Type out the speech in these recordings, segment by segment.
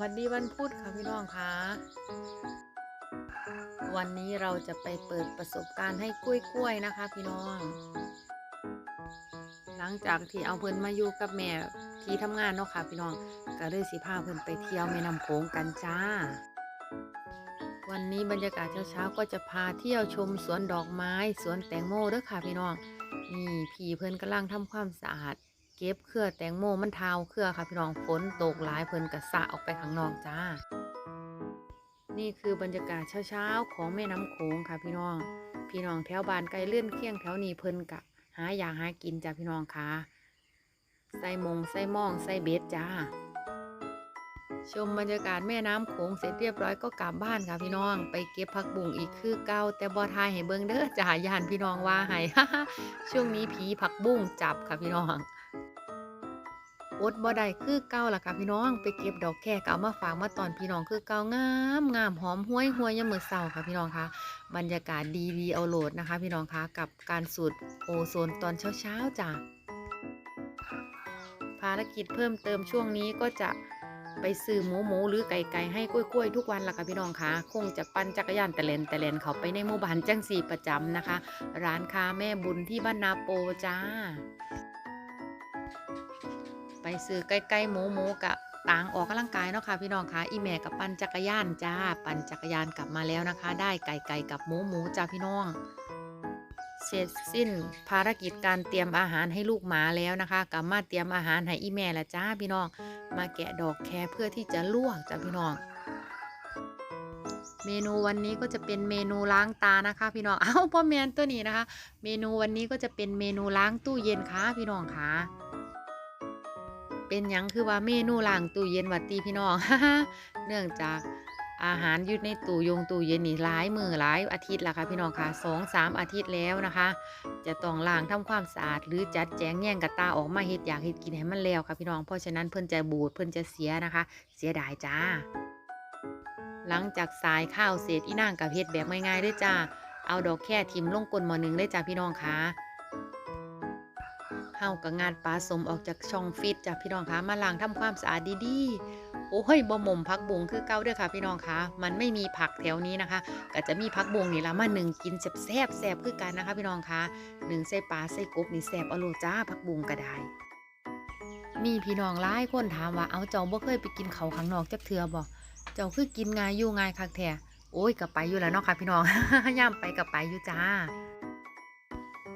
วัสดีวันพุธค่ะพี่น้องคะวันนี้เราจะไปเปิดประสบการณ์ให้กล้วยๆนะคะ พี่น้อง หลังจากที่เอาเพิ่นมาอยู่กับแม่ที่ทำงานเนาะค่ะ พี่น้องก็เลยสิพาเพิ่นไปเที่ยวแม่น้ำโขงกันจ้า วันนี้บรรยากาศเช้าๆก็จะพาเที่ยวชมสวนดอกไม้ สวนแตงโมด้อค่ะ พี่น้องนี่พี่เพิ่นกำลังทำความสะอาด ก็บเครือแตงโมมันเทาเครือค่ะพี่น้องฝนตกหลายเพลินกระสะออกไปข้างนอกจ้า นี่คือบรรยากาศเช้าๆของแม่น้ำโขงค่ะพี่น้อง พี่น้องแถวบ้านไกลเลื่อนเคียงแถวนี้เพลินกะหาอยากหากินจ้าพี่น้องค่ะใส่มงใส่มองใส่เบ็ดจ้า ชมบรรยากาศแม่น้ำโขงเสร็จเรียบร้อยก็กลับบ้านค่ะพี่น้อง ไปเก็บผักบุ้งอีกคือเก่าแต่บ่ทายให้เบิ่งเด้อจ้ายานพี่น้องว่าให้ช่วงนี้ผีผักบุ้งจับค่ะพี่น้อง อดบ่ได้คือเก่าล่ะค่ะพี่น้อง ไปเก็บดอกแค่เก่ามาฝากมาตอนพี่น้องคือเก่างามงามหอมห้วยห้วยยามมื้อเช้าค่ะพี่น้องคะบรรยากาศดีดีเอาโหลดนะคะ พี่น้องคะกับการสูดโอโซนตอนเช้าๆจ้ะภารกิจเพิ่มเติมช่วงนี้ก็จะไปซื้อหมูหมูหรือไก่ไก่ให้กล้วยๆทุกวันล่ะค่ะพี่น้องคะคงจะปั่นจักรยานแต่เลนแต่เลนเขาไปในหมู่บ้านจังสีประจำนะคะ ร้านค้าแม่บุญที่บ้านนาโปจ้า ไปซื้อใกล้ๆหมูหมูกะต่างออกกำลังกายเนาะค่ะพี่น้องคะอีแม่กับปั่นจักรยานจ้า ปั่นจักรยานกลับมาแล้วนะคะ ได้ไก่ไก่กับหมูหมูจ้าพี่น้อง เสร็จสิ้นภารกิจการเตรียมอาหารให้ลูกหมาแล้วนะคะกลับมาเตรียมอาหารให้อีแม่ละจ้าพี่น้อง มาแกะดอกแครเพื่อที่จะลวกจ้าพี่น้องเมนูวันนี้ก็จะเป็นเมนูล้างตานะคะพี่น้อง เอ้าพ่อแมนตัวนี้นะคะ เมนูวันนี้ก็จะเป็นเมนูล้างตู้เย็นค่ะพี่น้องค่ะ เป็นหยังคือว่าเมนูล้างตู้เย็นวัดตีพี่น้อง เนื่องจากอาหารอยู่ในตู้ยงตู้เย็นนี่หลายมือหลายอาทิตย์ละค่ะพี่น้องค่ะสองสามอาทิตย์แล้วนะคะ จะต้องล้างทำความสะอาดหรือจัดแจงแย่งกระตาออกมาเฮ็ดอยากเฮ็ดกินให้มันแล้วค่ะพี่น้องเพราะฉะนั้นเพิ่นจะบูดเพิ่นจะเสียนะคะ เสียดายจ้า หลังจากสายข้าวเสร็จอีนางกับเฮ็ดแบบง่ายๆด้วยจ้าเอาดอกแค่ทิมลงก้นหมอหนึ่งเลยจ้าพี่น้องค่ะ เฮากับงานปลาสมออกจากช่องฟิตจ้าพี่น้องค่ะมาล้างทำความสะอาดดีๆ โอ้ยบ่หม่มพักบุงคือเก่าเด้อค่ะ พี่น้องค่ะมันไม่มีผักแถวนี้นะคะ ก็จะมีพักบุงนี่ละมาหนึ่งกินแซ่บแซ่บแซ่บคือกันนะคะ พี่น้องค่ะหนึ่งใส่ปลาใส่กบนี่แซ่บเอาโลจ้าพักบุงก็ได้มีพี่น้องหลายคนถามว่าเอาเจ้าบ่เคยไปกินเขาข้างนอกจักเทือบ่เจ้าคือกินง่ายอยู่ง่ายคักแท้โอ้ยกับไปอยู่แล้วเนาะค่ะพี่น้องย่ำไปกับไปอยู่จ้า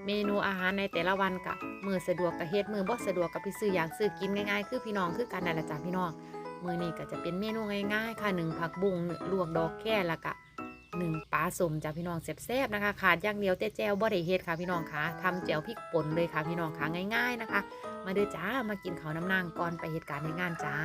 เมนูอาหารในแต่ละวันกับมือสะดวกกับเฮ็ดมือบ่สะดวกกับไปซื้ออยากซื้อกินง่ายๆ คือพี่น้องคือกันนั่นแหละจ้าพี่น้องมือนี้ก็จะเป็นเมนูง่ายๆ ค่ะหนึ่งผักบุ้งหนึ่งลวกดอกแค่ละกะหนึ่งปลาสมจ้าพี่น้องแซ่บๆนะคะ ขาดอย่างเดียวแต่แจวบ่ได้เฮ็ดค่ะพี่น้องคะทำแจวพริกป่นเลยค่ะพี่น้องคะง่าย ๆนะคะ มาเด้อจ้ามากินข้าวน้ำนางก่อนไปเหตุการณ์ในงานจ้า